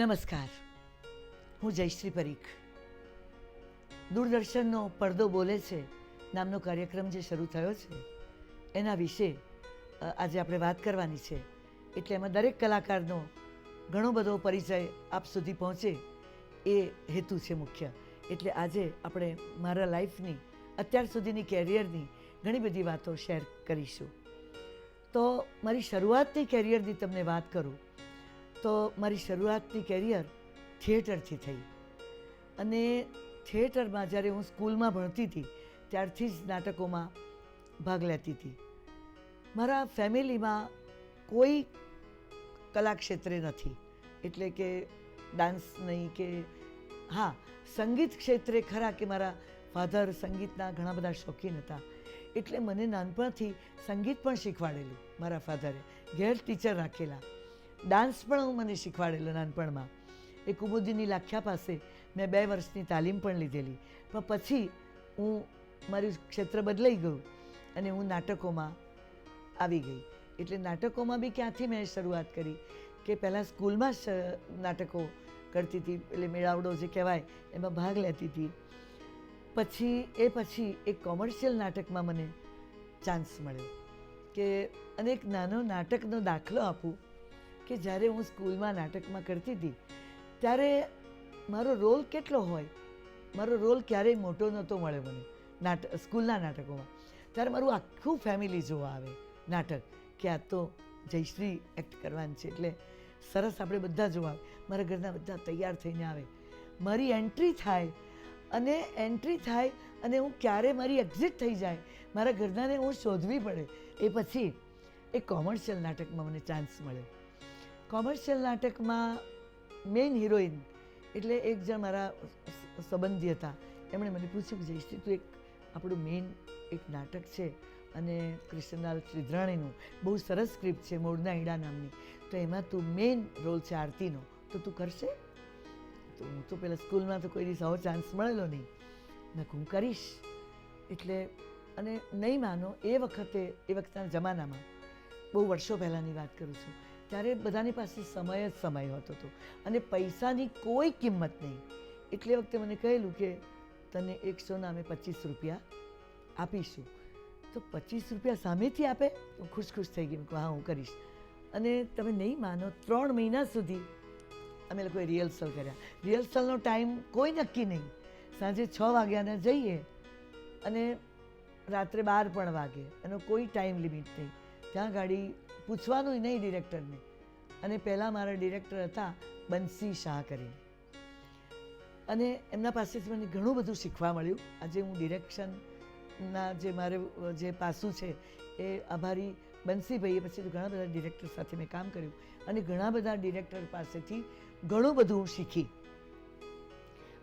નમસ્કાર. હું જયશ્રી પરીખ. દૂરદર્શનનો પડદો બોલે છે, નામનો કાર્યક્રમ જે શરૂ થયો છે, એના વિશે આજે આપણે વાત કરવાની છે. એટલે એમાં દરેક કલાકારનો ઘણો બધો પરિચય આપ સુધી પહોંચે એ હેતુ છે મુખ્ય. એટલે આજે આપણે મારા લાઈફની, અત્યાર સુધીની કેરિયરની ઘણી બધી વાતો શેર કરીશું. તો મારી શરૂઆતની કેરિયરની તમને વાત કરું. તો મારી શરૂઆતની કેરિયર થિયેટરથી થઈ. અને થિયેટરમાં જ્યારે હું સ્કૂલમાં ભણતી હતી, ત્યારથી જ નાટકોમાં ભાગ લેતી હતી. મારા ફેમિલીમાં કોઈ કલા ક્ષેત્રે નથી. એટલે કે ડાન્સ નહીં કે, હા, સંગીત ક્ષેત્રે ખરા કે મારા ફાધર સંગીતના ઘણા બધા શોખીન હતા. એટલે મને નાનપણથી સંગીત પણ શીખવાડેલું મારા ફાધરે. ઘેર ટીચર રાખેલા. ડાન્સ પણ હું મને શીખવાડેલો નાનપણમાં. એ કુમુદીની લાખ્યા પાસે મેં બે વર્ષની તાલીમ પણ લીધેલી. પણ પછી હું મારું ક્ષેત્ર બદલાઈ ગયું અને હું નાટકોમાં આવી ગઈ. એટલે નાટકોમાં બી ક્યાંથી મેં શરૂઆત કરી કે પહેલાં સ્કૂલમાં નાટકો કરતી હતી, એટલે મેળાવડો જે કહેવાય, એમાં ભાગ લેતી હતી. પછી, એ પછી એક કોમર્શિયલ નાટકમાં મને ચાન્સ મળ્યો કે અને એક નાનો નાટકનો દાખલો આપું કે જ્યારે હું સ્કૂલમાં નાટકમાં કરતી હતી, ત્યારે મારો રોલ કેટલો હોય? મારો રોલ ક્યારેય મોટો નહોતો મળ્યો મને નાટક સ્કૂલના નાટકોમાં. ત્યારે મારું આખું ફેમિલી જોવા આવે નાટક, કે આ તો જયશ્રી એક્ટ કરવાની છે, એટલે સરસ આપણે બધા જોવા આવે. મારા ઘરના બધા તૈયાર થઈને આવે. મારી એન્ટ્રી થાય અને એન્ટ્રી થાય અને હું ક્યારે મારી એક્ઝિટ થઈ જાય, મારા ઘરનાને હું શોધવી પડે. એ પછી એ કોમર્શિયલ નાટકમાં મને ચાન્સ મળ્યો કોમર્શિયલ નાટકમાં મેઇન હિરોઈન એટલે એક જણ મારા સંબંધી હતા. એમણે મને પૂછ્યું કે જયશ્રી તું એક આપણું મેઇન એક નાટક છે અને કૃષ્ણલાલ શ્રીધરાણીનું બહુ સરસ સ્ક્રિપ્ટ છે, મોરના ઈડા નામની. તો એમાં તું મેઇન રોલ છે આરતીનો. તો તું કરશે? તો હું તો પહેલાં સ્કૂલમાં તો કોઈ દિવસ આવો ચાન્સ મળેલો નહીં. મેં હું કરીશ. એટલે, અને નહીં માનો, એ વખતે, એ વખતના જમાનામાં બહુ વર્ષો પહેલાંની વાત કરું છું. ત્યારે બધાની પાસે સમય જ સમય હોતો હતો. અને પૈસાની કોઈ કિંમત નહીં. એટલે વખતે મને કહેલું કે તને એકસોના અમે પચીસ રૂપિયા આપીશું. તો પચીસ રૂપિયા સામેથી આપે? હું ખુશ ખુશ થઈ ગઈ. હા, હું કરીશ. અને તમે નહીં માનો, ત્રણ મહિના સુધી અમે લોકોએ રિહર્સલ કર્યા. રિહર્સલનો ટાઈમ કોઈ નક્કી નહીં. સાંજે છ વાગ્યાના જઈએ અને રાત્રે બાર પણ વાગે. એનો કોઈ ટાઈમ લિમિટ નહીં. ત્યાં ગાડી પૂછવાનું નહીં ડિરેક્ટરને અને પહેલાં મારા ડિરેક્ટર હતા બંસી શાહ કરીને. અને એમના પાસેથી મને ઘણું બધું શીખવા મળ્યું. આજે હું ડિરેક્શનના જે મારે, જે પાસું છે એ આભારી બંસીભાઈએ પછી ઘણા બધા ડિરેક્ટર સાથે મેં કામ કર્યું અને ઘણા બધા ડિરેક્ટર પાસેથી ઘણું બધું હું શીખી.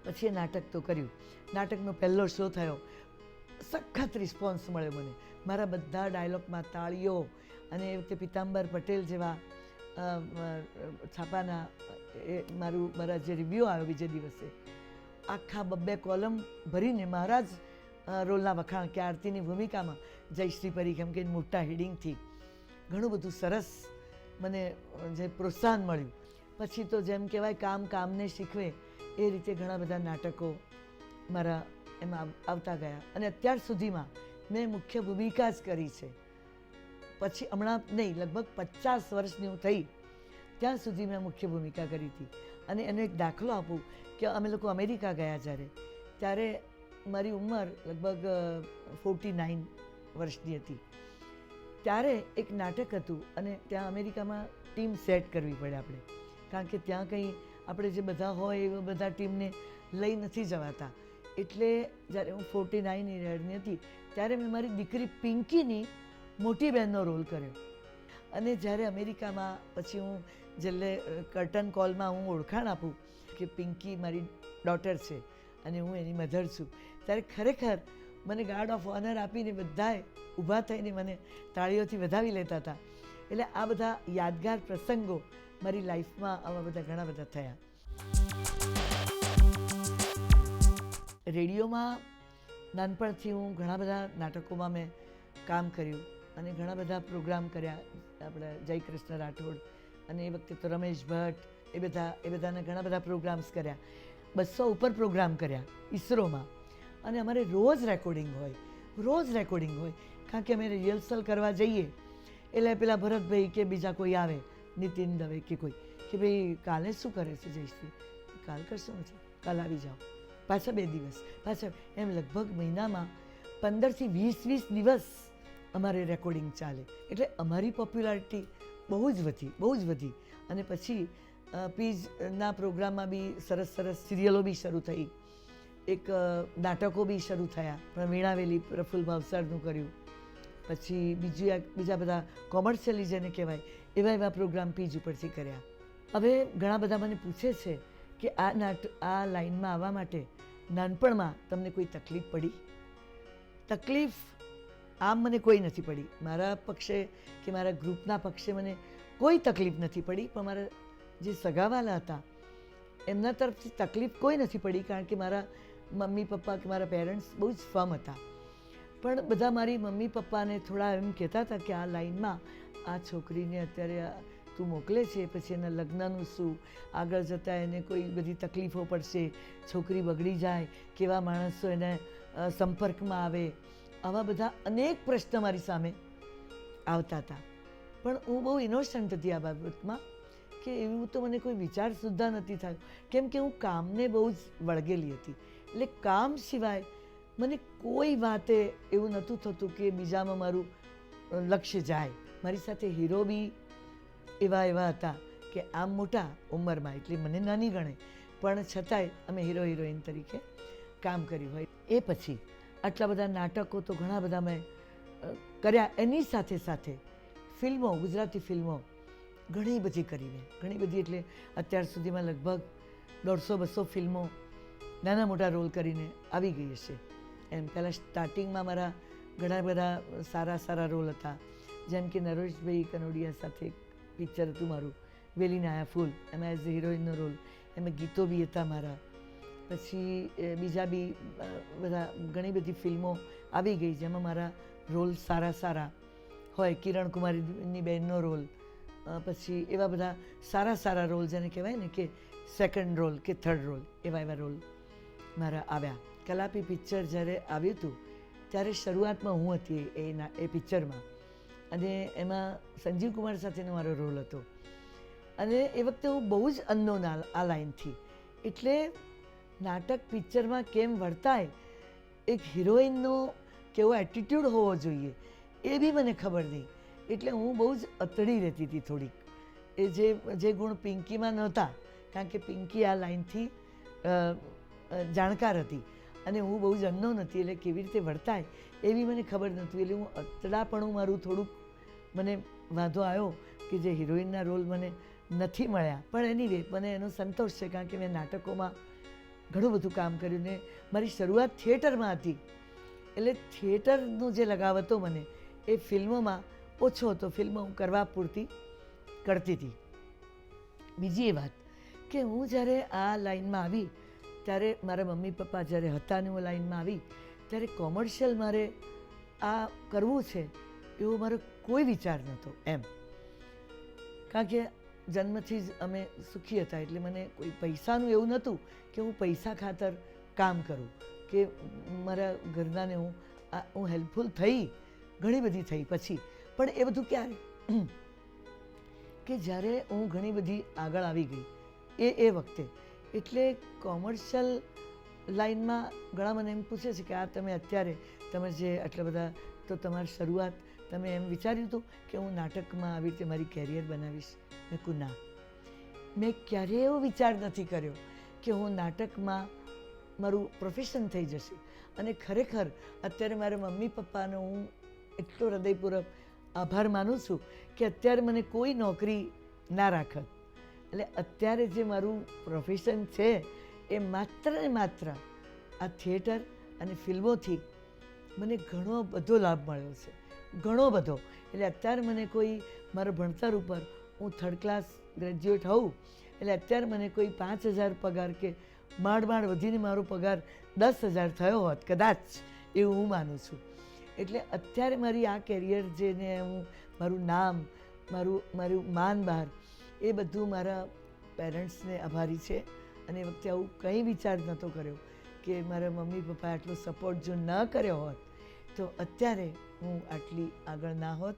પછી એ નાટક તો કર્યું. નાટકનો પહેલો શો થયો. સખત રિસ્પોન્સ મળ્યો મને. મારા બધા ડાયલોગમાં તાળીઓ અને વખતે પિતાંબર પટેલ જેવા છાપાના, એ મારું, મારા જે રિવ્યૂ આવ્યો બીજે દિવસે, આખા બબ્બે કોલમ ભરીને મારા જ રોલના વખાણ કે આરતીની ભૂમિકામાં જયશ્રી પરીખ એમ કે મોટા હેડિંગથી ઘણું બધું સરસ મને જે પ્રોત્સાહન મળ્યું. પછી તો જેમ કહેવાય કામ કામને શીખવે, એ રીતે ઘણા બધા નાટકો મારા એમાં આવતા ગયા. અને અત્યાર સુધીમાં મેં મુખ્ય ભૂમિકા જ કરી છે. પછી હમણાં નહીં, લગભગ પચાસ વર્ષની હું થઈ. ત્યાં સુધી મેં મુખ્ય ભૂમિકા કરી હતી. અને એનો એક દાખલો આપું કે અમે લોકો અમેરિકા ગયા જ્યારે. ત્યારે મારી ઉંમર લગભગ ફોર્ટી નાઇન વર્ષની હતી. ત્યારે એક નાટક હતું અને ત્યાં અમેરિકામાં ટીમ સેટ કરવી પડે આપણે. કારણ કે ત્યાં કંઈ આપણે જે બધા હોય એવા બધા ટીમને લઈ નથી જવાતા. એટલે જ્યારે હું ફોર્ટી નાઇન ઇયરની હતી, ત્યારે મેં મારી દીકરી પિંકીની મોટી બહેનનો રોલ કર્યો. અને જ્યારે અમેરિકામાં પછી હું છેલ્લે કર્ટન કોલમાં હું ઓળખાણ આપું કે પિંકી મારી ડોટર છે અને હું એની મધર છું, ત્યારે ખરેખર મને ગાર્ડ ઓફ ઓનર આપીને બધાએ ઊભા થઈને મને તાળીઓથી વધાવી લેતા હતા. એટલે આ બધા યાદગાર પ્રસંગો મારી લાઈફમાં આવા બધા ઘણા બધા થયા. રેડિયોમાં નાનપણથી હું ઘણા બધા નાટકોમાં મેં કામ કર્યું અને ઘણા બધા પ્રોગ્રામ કર્યા. આપણે જયકૃષ્ણ રાઠોડ અને એ વખતે તો રમેશ ભટ્ટ, એ બધા, એ બધાના ઘણા બધા પ્રોગ્રામ્સ કર્યા. બસો ઉપર પ્રોગ્રામ કર્યા ઈસરોમાં. અને અમારે રોજ રેકોર્ડિંગ હોય, રોજ રેકોર્ડિંગ હોય. કારણ કે અમે રિહર્સલ કરવા જઈએ, એટલે પેલા ભરતભાઈ કે બીજા કોઈ આવે, નીતિન દવે કે કોઈ, કે ભાઈ કાલે શું કરે છે જયશ્રી? કાલ કરશું કાલ આવી જાઓ. પાછા બે દિવસ. પાછા એમ લગભગ મહિનામાં પંદરથી વીસ વીસ દિવસ અમારે રેકોર્ડિંગ ચાલે. એટલે અમારી પોપ્યુલારિટી બહુ જ વધી, બહુ જ વધી. અને પછી પીજના પ્રોગ્રામમાં બી સરસ સરસ સિરિયલો બી શરૂ થઈ. એક નાટકો બી શરૂ થયા. પણ વીણાવેલી પ્રફુલ્લ ભાવસારનું કર્યું. પછી બીજું બીજા બધા કોમર્શિયલી જેને કહેવાય, એવા એવા પ્રોગ્રામ પીજ ઉપરથી કર્યા. હવે ઘણા બધા મને પૂછે છે કે આ નાટ આ લાઈનમાં આવવા માટે નાનપણમાં તમને કોઈ તકલીફ પડી? તકલીફ આમ મને કોઈ નથી પડી. મારા પક્ષે કે મારા ગ્રુપના પક્ષે મને કોઈ તકલીફ નથી પડી, પણ મારા જે સગાવાલા હતા, એમના તરફથી તકલીફ કોઈ નથી પડી, કારણ કે મારા મમ્મી પપ્પા કે મારા પેરેન્ટ્સ બહુ જ ફર્મ હતા. પણ બધા મારી મમ્મી પપ્પાને થોડા એમ કહેતા હતા કે આ લાઈનમાં આ છોકરીને અત્યારે આ તું મોકલે છે, પછી એના લગ્નનું શું? આગળ જતાં એને કોઈ બધી તકલીફો પડશે, છોકરી બગડી જાય, કેવા માણસો એને સંપર્કમાં આવે, આવા બધા અનેક પ્રશ્ન મારી સામે આવતા હતા. પણ હું બહુ ઇનોસન્ટ હતી આ બાબતમાં કે એવું તો મને કોઈ વિચાર સુદ્ધા નથી થયો. કેમ કે હું કામને બહુ જ વળગેલી હતી. એટલે કામ સિવાય મને કોઈ વાતે એવું નહોતું થતું કે બીજામાં મારું લક્ષ્ય જાય. મારી સાથે હીરો બી એવા એવા હતા કે આમ મોટા ઉંમરમાં, એટલે મને નાની ગણે. પણ છતાંય અમે હીરો હિરોઈન તરીકે કામ કર્યું હોય. એ પછી આટલા બધા નાટકો તો ઘણા બધા મેં કર્યા. એની સાથે સાથે ફિલ્મો, ગુજરાતી ફિલ્મો ઘણી બધી કરી મેં. ઘણી બધી એટલે અત્યાર સુધીમાં લગભગ દોઢસો, બસો ફિલ્મો નાના મોટા રોલ કરીને આવી ગઈ હશે. એમ પહેલાં સ્ટાર્ટિંગમાં મારા ઘણા બધા સારા સારા રોલ હતા. જેમ કે નરેશભાઈ કનોડિયા સાથે પિક્ચર હતું મારું. વેલીના આયા ફૂલ. એમાં એઝ હિરોઈનનો રોલ એમાં ગીતો બી હતા મારા. પછી બીજા બી બધા ઘણી બધી ફિલ્મો આવી ગઈ જેમાં મારા રોલ સારા સારા હોય. કિરણ કુમારીની બહેનનો રોલ. પછી એવા બધા સારા સારા રોલ જેને કહેવાય ને કે સેકન્ડ રોલ કે થર્ડ રોલ એવા એવા રોલ મારા આવ્યા. કલાપી પિક્ચર જ્યારે આવ્યું હતું, ત્યારે શરૂઆતમાં હું હતી એ ના, એ પિક્ચરમાં. અને એમાં સંજીવ કુમાર સાથેનો મારો રોલ હતો. અને એ વખતે હું બહુ જ અનનોન આ લાઇનથી. એટલે નાટક પિક્ચરમાં કેમ વર્તાય એક હિરોઈનનો કેવો એટીટ્યૂડ હોવો જોઈએ એ બી મને ખબર નહીં. એટલે હું બહુ જ અતડી રહેતી હતી થોડીક. એ જે જે ગુણ પિંકીમાં નહોતા કારણ કે પિંકી આ અ, જાણકાર હતી. અને હું બહુ જ અન્નો નથી એટલે કેવી રીતે વર્તાય એવી મને ખબર નહોતી. એટલે હું અતડાપણું મારું થોડુંક મને વાંધો આવ્યો કે જે હિરોઈનના રોલ મને નથી મળ્યા. પણ એની વે મને એનો સંતોષ છે કારણ કે મેં નાટકોમાં ઘણું બધું કામ કર્યું ને મારી શરૂઆત થિયેટરમાં હતી. એટલે થિયેટરનો જે લગાવ હતો મને, એ ફિલ્મોમાં ઓછો હતો. ફિલ્મો હું કરવા પૂરતી કરતી હતી. બીજી એ વાત કે હું જ્યારે આ લાઈનમાં આવી ત્યારે મારા મમ્મી પપ્પા જ્યારે હતા ને હું લાઈનમાં આવી, ત્યારે કોમર્શિયલ મારે આ કરવું છે એવો મારો કોઈ વિચાર નહોતો એમ. કારણ કે જન્મથી જ અમે સુખી હતા એટલે મને કોઈ પૈસાનું એવું નહોતું કે હું પૈસા ખાતર કામ કરું, કે મારા ઘરનાને હું હું હેલ્પફુલ થઈ, ઘણી બધી થઈ પછી. પણ એ બધું ક્યારે? કે જ્યારે હું ઘણી બધી આગળ આવી ગઈ, એ એ વખતે એટલે કોમર્શિયલ લાઈનમાં ઘણા મને એમ પૂછે છે કે આ તમે અત્યારે તમે જે આટલા બધા તો તમારી શરૂઆત તમે એમ વિચાર્યું હતું કે હું નાટકમાં આવી રીતે મારી કેરિયર બનાવીશ? મેં કહું ના. મેં ક્યારેય એવો વિચાર નથી કર્યો કે હું નાટકમાં મારું પ્રોફેશન થઈ જશે. અને ખરેખર અત્યારે મારા મમ્મી પપ્પાનો હું એટલો હૃદયપૂર્વક આભાર માનું છું કે અત્યારે મને કોઈ નોકરી ના રાખત. એટલે અત્યારે જે મારું પ્રોફેશન છે, એ માત્ર ને માત્ર આ થિયેટર અને ફિલ્મોથી મને ઘણો બધો લાભ મળ્યો છે. ઘણો બધો. એટલે અત્યારે મને કોઈ મારા ભણતર ઉપર હું થર્ડ ક્લાસ ગ્રેજ્યુએટ હોઉં, એટલે અત્યારે મને કોઈ પાંચ હજાર પગાર કે માંડ માંડ વધીને મારો પગાર દસ હજાર થયો હોત, કદાચ એવું હું માનું છું. એટલે અત્યારે મારી આ કેરિયર જેને હું મારું નામ, મારું મારું માન બહાર એ બધું મારા પેરેન્ટ્સને આભારી છે. અને એ વખતે આવું કંઈ વિચાર નહોતો કર્યો કે મારા મમ્મી પપ્પાએ આટલો સપોર્ટ જો ન કર્યો હોત, તો અત્યારે હું આટલી આગળ ના હોત.